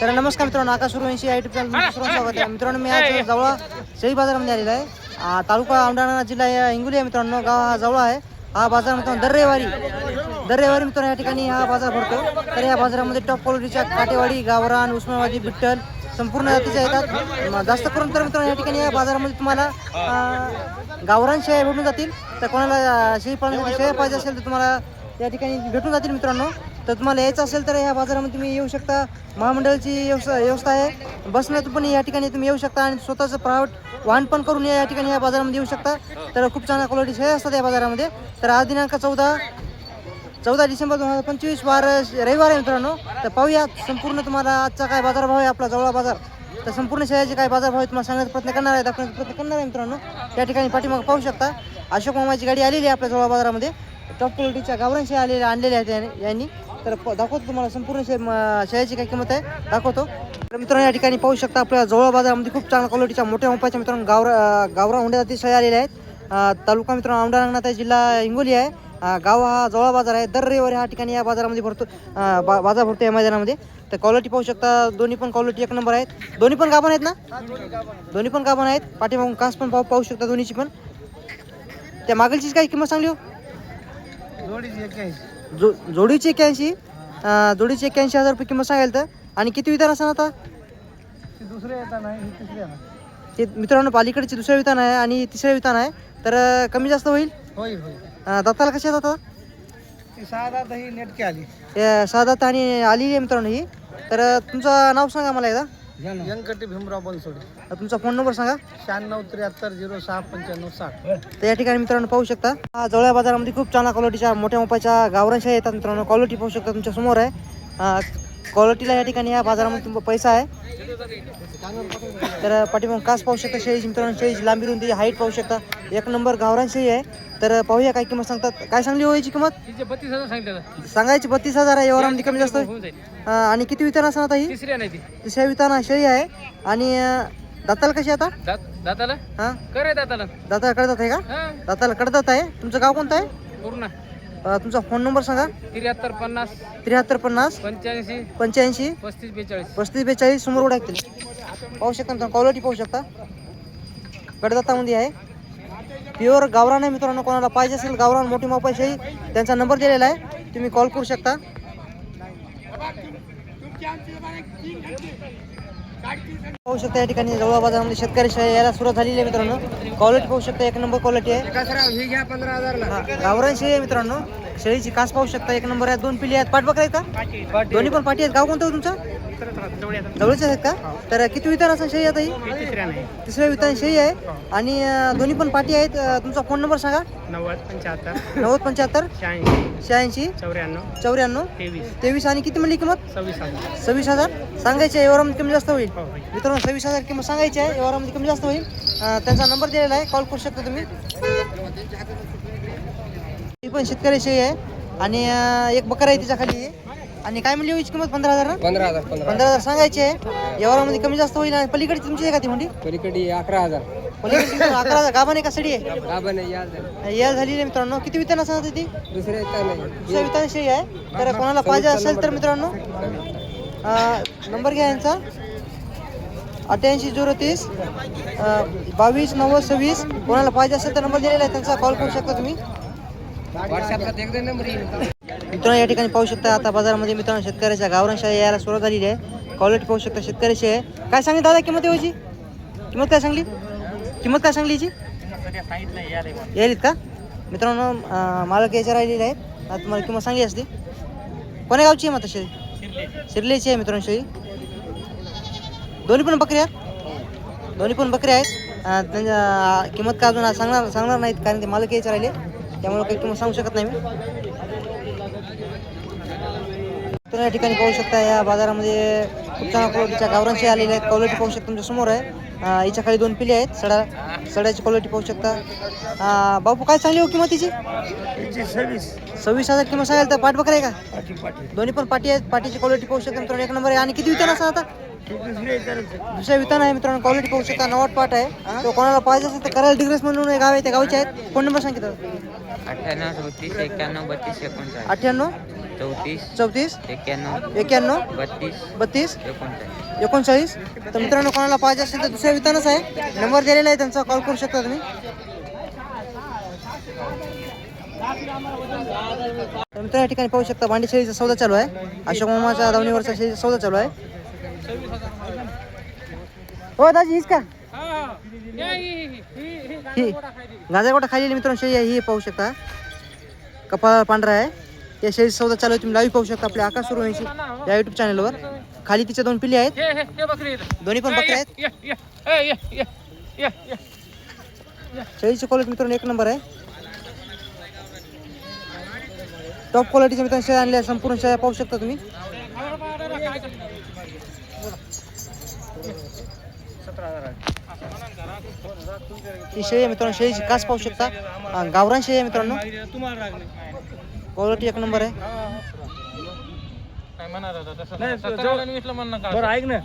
तर नमस्कार मित्रांनो आकाश सुरवंशी या युट्यूब चॅनल स्वागत आहे. मित्रांनो मी आज जवळ शेळी बाजारामध्ये आलेला आहे. तालुका औंढाणा जिल्हा या हिंगोली आहे मित्रांनो गाव हा जवळ आहे. हा बाजार मित्रांनो दर रविवारी दर रविवारी मित्रांनो या ठिकाणी हा बाजार भरतो. तर या बाजारामध्ये टॉप क्वालिटीच्या काटेवाडी गावरान उस्मानाबादी बिठ्ठल संपूर्ण जातीच्या येतात. जास्त करून तर मित्रांनो या ठिकाणी या बाजारामध्ये तुम्हाला गावरान शेळ्या भेटून जातील. तर कोणाला शेळी पाळण्यासाठी शेळ्या पाहिजे असेल तर तुम्हाला या ठिकाणी भेटून जातील मित्रांनो. तर तुम्हाला यायचं असेल तर या बाजारामध्ये तुम्ही येऊ शकता. महामंडळाची व्यवस्था व्यवस्था आहे. बसण्यात पण या ठिकाणी तुम्ही येऊ शकता आणि स्वतःचं प्रायव्हेट वाहन पण करून या ठिकाणी या बाजारामध्ये येऊ शकता. तर खूप चांगल्या क्वालिटी शेअर असतात या बाजारामध्ये. तर आज दिनांक चौदा चौदा डिसेंबर दोन हजार पंचवीस वार रविवार आहे मित्रांनो. तर पाहूया संपूर्ण तुम्हाला आजचा काय बाजारभाव आहे आपला जवळ बाजार. तर संपूर्ण शहराचे काय बाजारभाव आहे तुम्हाला सांगण्याचा प्रयत्न करणार आहे दाखवण्याचा प्रयत्न करणार आहे मित्रांनो. त्या ठिकाणी पाठीमाग पाहू शकता अशोक मामाची गाडी आलेली आहे आपल्या जवळ बाजारामध्ये. टॉप क्वालिटीच्या गावरांशी आलेल्या आणलेल्या आहेत याने- यांनी. तर प- दाखवतो तुम्हाला संपूर्ण शे शेळ्याची काय किंमत आहे दाखवतो. तर मित्रांनो या ठिकाणी पाहू शकता आपल्या जवळ बाजारामध्ये खूप चांगल्या क्वालिटीच्या मोठ्या मोपाच्या मित्रांनो गावरा गावरा हुंड्या ती शेळ्या आलेल्या आहेत. तालुका मित्रांनो औंढा रंगनाथ आहे जिल्हा हिंगोली आहे. गाव हा जवळ बाजार आहे. दर रविवारी हा ठिकाणी या बाजारामध्ये भरतो बा बाजार भरतो या मैदानामध्ये. तर क्वालिटी पाहू शकता दोन्ही पण क्वालिटी एक नंबर आहेत. दोन्ही पण गाभण आहेत ना? दोन्ही पण गाभण आहेत. पाठीमागून कास पण पाहू पाहू शकता दोन्हीची पण. त्या मागलचीच काय किंमत सांगली हो? जो जोडीची एक्याऐंशी अं, जोडीची एक्याऐंशी हजार रुपये किंमत सांगायला तर. आणि किती विधान असणार आता? दुसरे तिसरे ते मित्रांनो पालीकडचे दुसऱ्या विधान आहे आणि तिसऱ्या विधान आहे. तर कमी जास्त होईल? होईल दाताला कशी आहेत आता ती सहा दात आली. आणि आलेली आहे मित्रांनो ही. तर तुमचं नाव सांगा मला एकदा. व्यंकटी भीमराव बनसोडे. तुमचा फोन नंबर सांगा. शहाण्णव त्र्याहत्तर झिरो सहा पंच्याण्णव साठ. तर या ठिकाणी मित्रांनो पाहू शकता. हा जवळ बाजारामध्ये खूप चांगल्या क्वालिटीच्या मोठ्या मोठ्याच्या गावरांशा येतात मित्रांनो. क्वालिटी पाहू शकता तुमच्यासमोर आहे. क्वालिटीला या ठिकाणी या बाजारामध्ये तुमचा पैसा आहे. तर पाठीमागून कास पाहू शकता शेळीची मित्रांनो शेळीची लांबी रुंदी हाईट पाहू शकता. एक नंबर गावरान शेळी आहे. तर पाहूया काय किंमत सांगतात. काय सांगली हो याची किंमत? बत्तीस हजार सांगितलं सांगायची बत्तीस हजार आहे. व्यवहारामध्ये कमी जास्त? आणि किती वितान असणार आता ही? तिसऱ्या नाही ती तिसऱ्या विताना शेळी आहे. आणि दाताला कशी आता? दात दाताला? हां? करे दाताला. आहे का? हा. दाताला कडदात आहे. तुमचं गाव कोणतं आहे? पूर्ण. तुमचा फोन नंबर सांगा. त्र्याहत्तर पन्नास. त्र्याहत्तर पन्नास. पंच्याऐंशी. पंच्याऐंशी. पस्तीस बेचाळीस. पस्तीस बेचाळीस. समोर ऐकतील पाहू शकता मित्रांनो क्वालिटी पाहू शकता. कडदातामध्ये आहे. प्युअर गावरान आहे मित्रांनो कोणाला पाहिजे असेल गावरान मोठी मापाशी त्यांचा नंबर दिलेला आहे. तुम्ही कॉल करू शकता. पाहू शकता या ठिकाणी जवळ बाजारामध्ये शेतकरी शेळ्या यायला सुरुवात झालेली आहे मित्रांनो. क्वालिटी पाहू शकता एक नंबर क्वालिटी आहे. गावरान शेळी आहे मित्रांनो. शेळीची कास पाहू शकता. एक नंबर आहे दोन पिली आहेत. पाठबकरा आहेत का? दोन्ही पण पाठी आहेत. गाव कोणतं हो तुमचं? जवळचे आहेत का? तर किती वितान असं शेळी आता ही? तिसऱ्या वितान शेळी आहे. आणि दोन्ही पण पाठी आहेत. तुमचा फोन नंबर सांगा. नव्वद पंच्याहत्तर. नव्वद पंच्याहत्तर. शहाऐंशी. चौऱ्याण्णव. चौऱ्याण्णव. तेवीस. तेवीस आणि किती म्हणली किंमत? सव्वीस हजार. सांगायची आहे. व्यवहारामध्ये कमी जास्त होईल. हो होईल. मित्रांनो सव्वीस हजार किंमत सांगायची आहे. व्यवहारामध्ये कमी जास्त होईल. त्यांचा नंबर दिलेला आहे. कॉल करू शकता तुम्ही. ही पण शेतकरी शेळी आहे. आणि अं, एक बकरा आहे तिच्या खाली आणि काय म्हणली होईची किंमत? पंधरा हजार ना? पंधरा हजार पंधरा पंधरा हजार सांगायचे. आहे व्यवहारामध्ये कमी जास्त होईल आणि पलीकडे तुमची आहे का ती म्हणली पलीकडे अकरा हजार. पलीकडे तुमची अकरा हजार. गाभा नाही का सडी आहे? गाभा या याल झालेली आहे मित्रांनो. किती वितान असणार ती? दुसरे येतात नाही दुसऱ्या शेळी आहे. तर कोणाला पाहिजे असेल तर मित्रांनो अं, नंबर घ्या यांचा. अठ्ठ्याऐंशी झिरो तीस अं, बावीस नव्वद सव्वीस. कोणाला पाहिजे असेल तर नंबर दिलेला आहे त्यांचा. कॉल करू शकता तुम्ही. मित्रांनो या ठिकाणी पाहू शकता आता बाजारामध्ये मित्रांनो शेतकऱ्याच्या गावरांशा यायला सुरुवात झालेली आहे. क्वालिटी पाहू शकता शेतकऱ्याची आहे. काय सांगली दादा किंमत याची? किंमत काय सांगली? किंमत काय सांगली याची? यायलीत का? मित्रांनो मालक याच्या राहिलेले आहेत. आता तुम्हाला किंमत सांगली असती कोण्या गावची आहे मग तशी शिरलेची आहे मित्रांनो शेळी. दोन्ही पण बकऱ्या दोन्ही पण बकऱ्या आहेत. त्यांच्या किंमत का अजून सांगणार सांगणार नाहीत कारण ते मालक यायचे राहिले. त्यामुळे काही किंमत सांगू शकत नाही मी. तर या ठिकाणी पाहू शकता या बाजारामध्ये खूप चांगल्या क्वालिटीच्या गावरांशी आलेल्या आहेत. क्वालिटी पाहू शकता तुमच्यासमोर आहे. हिच्या खाली दोन पिले आहेत. सडा सड्याची क्वालिटी पाहू शकता. बापू काय चांगली हो किंमत तिची सव्वीस. सव्वीस हजार किंमत सांगाल तर पाठ बकरा आहे का? दोन्ही पण पाठी आहेत. पाठीची क्वालिटी पाहू शकता मित्रांनो. एक नंबर आहे. आणि किती वितान असं आता? दुसऱ्या वितान आहे मित्रांनो. क्वालिटी पाहू शकता. नवाट पाठ आहे. तो कोणाला पाहिजे असेल तर करायला डिग्रेस म्हणून गाव आहे त्या गावचे आहेत. फोन नंबर सांगितलं. अठ्ठ्याण्णव चौतीस एक्क्याण्णव बत्तीस एकोणचाळीस. अठ्ठ्याण्णव? चौतीस चौतीस? एक्क्याण्णव एक्क्याण्णव बत्तीस बत्तीस? एकोणचाळीस. एकोणचाळीस? तर मित्रांनो कोणाला पाहिजे असेल तर दुसऱ्या वितानच आहे. नंबर दिलेला आहे त्यांचा. कॉल करू शकता तुम्ही. तर मित्रांनो या ठिकाणी पाहू शकता भांडी शेळीचा सौदा चालू आहे. अशोक मामाच्या दावणीवरचा शेळीचा सौदा चालू आहे. हो दाजी हीच का ही गाजा खाली मित्रांनो शेळी आहे ही पाहू शकता. कपाळ पांढरा आहे. या शेळी सौदा चालू आहे तुम्ही लाईव्ह पाहू शकता. आपल्या आकाश सुरू या युट्यूब चॅनलवर खाली तिच्या दोन पिल्ली आहेत. दोन्ही पण बकरे आहेत. शेळीची क्वालिटी मित्रांनो एक नंबर आहे. टॉप क्वालिटीच्या मित्रांनो शेळ्या आणल्या संपूर्ण शेळ्या पाहू शकता तुम्ही. ही शेळी आहे मित्रांनो शेळीची कास पाहू शकता गावरान शेळी आहे मित्रांनो क्वालिटी एक नंबर आहे काय नाही, का? बरं ऐक ना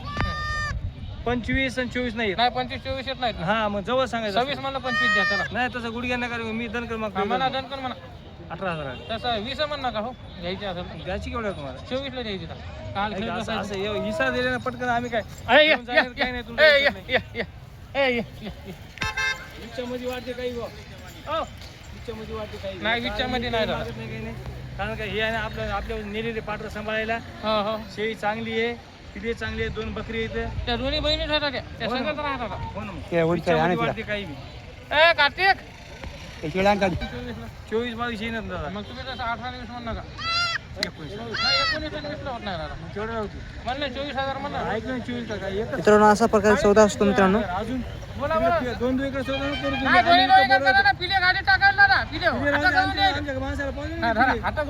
पंचवीस आणि चोवीस नाही नाही पंचवीस चोवीस येत नाहीत हा मग जवळ सांगायचं सव्वीस म्हणलं पंचवीस द्या चला नाही तसं गुडघ्या नका मी दन कर मग म्हणा म्हणा अठरा हजार. तसं वीस म्हण नका हो घ्यायची असेल तर. द्यायची केवढं आहे तुम्हाला चोवीसला द्यायची तर. काल असं बसायचं. असं एव- हिस्सा दिले ना पटकन आम्ही काय ए, ये, घेऊन जाणार ये, काही नाही ये, तुला ए, द्यायचं ये, नाही. ये, ये. ए, ये, ये, ये. काही वाटते काही नाही, वीसच्या मध्ये नाही राहत. लागत नाही काही नाही. कारण का हे आहे ना आपल्या आपल्या नेलेले पात्र सांभाळायला. हो हो. शेळी चांगली आहे पिढी चांगली आहे दोन बकरी आहेत. त्या दोन्ही बहिणीच होत्या त्या. त्या हो ना. संगत राहत होता हो ना मग. वीसच्या मध्ये वाटते काही बी. ए कार्तिक! चोवीस बावीस येणार दादा. मग तुम्ही तसं अठरा वीस म्हण नका. म्हणलं चोवीस हजार म्हणलं चोवीस काय मित्रांनो असा प्रकारे सौदा असतो मित्रांनो. अजून बोला दोन दोन इकडे करू टाकायला पिले हातात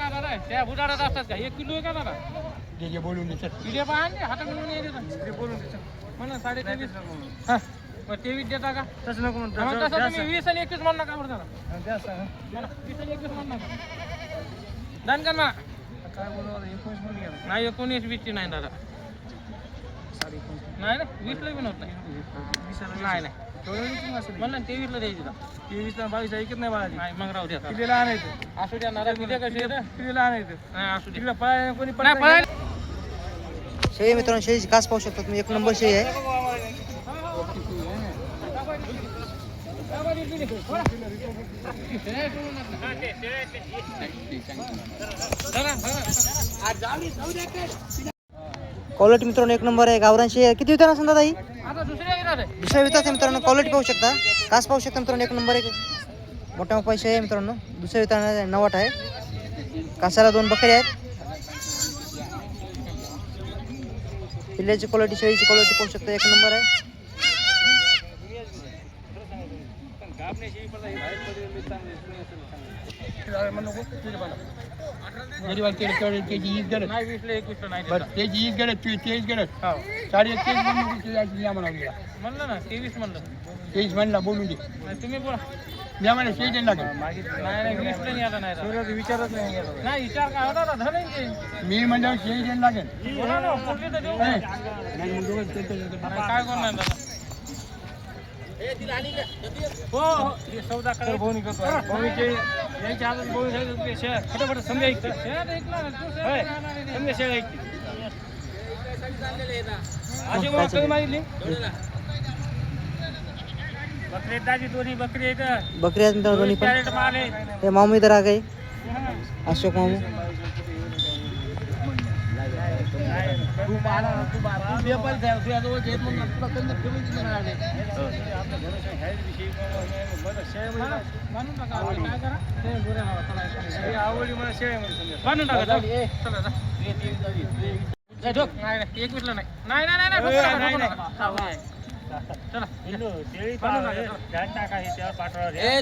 हातात त्या असतात एक किलो का दादा पिले पहा हातात ते बोलून म्हणा साडे मग तेवीस देता का तसं नको म्हणतो. मग तसं जास्त- तुम्ही वीस आणि एकवीस म्हणणार का बरं वीस आणि एकवीस म्हणणार का? डन कर ना काय बोलू आता, एकोणीस म्हणून. नाही एकोणीस वीसची नाही दादा. साडे एकोणीस. नाही ना वीसला बी नव्हत. नाही नाही. वीस? म्हणलं ना तेवीसला द्यायची का बावीस ऐकत नाही बाळाजी. नाही मग राहू द्या. पिलेला आणायचं असू द्या नारा पिले कशी रे? पिलेला आणायचं नाही असू द्या तिकडे पळायला कोणी पळत पळायला शेळी मित्रांनो शेळीची कास पाहू शकता तुम्ही. एक नंबर शेळी आहे. क्वालिटी मित्रांनो एक नंबर आहे गावरान शेळी आहे किती वितान असेल दादा ही? आता दुसऱ्या येणार आहे. दुसऱ्या वितात आहे मित्रांनो क्वालिटी पाहू शकता. कास पाहू शकता मित्रांनो एक नंबर आहे. मोठ्या मोठा पैसे आहे मित्रांनो. दुसऱ्या विताना नवाट आहे. कासाला दोन बकरी आहेत. पिल्ल्याची क्वालिटी शेळीची क्वालिटी पाहू शकता. एक नंबर आहे नाही वीसला एकवीसला नाही देत. त्याची ईद गरज तेच गरज साडे तेच म्हणलं ना तेवीस म्हणलं म्हणला बोलून दे तुम्ही बोला म्हणे आम्हाला शेज लागेल नाही नाही नाही विचारत नाही विचार काय होता झालं मी म्हणल्यावर शेज लागेल काय करणार हो हो. हे सौदा करा भाऊनी करतो भाऊनीचे भाऊनी सांगितलं फटाफट ऐकते शेअर तू शेअर होय. ऐकते अशी कधी मागितली? बकरी आहेत दाजी दोन्ही बकरी आहेत. बकरी आहेत मित्रांनो दोन्ही पण? कॅरेट माल आहे हे मामू इधर आ गए अशोक मामू. तू बारा तू बारा तू व्यापारी आहे, तू याजवळ घेत म्हणून तुला कधी कमी किती मिळाले मला शेळ्यामध्ये बांधून टाका. नाही नाही. हा, हे.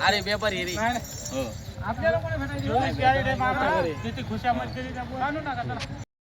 अरे व्यापारी रे नाही, नाही. आपल्याला कोणी भेटायची कॅरेट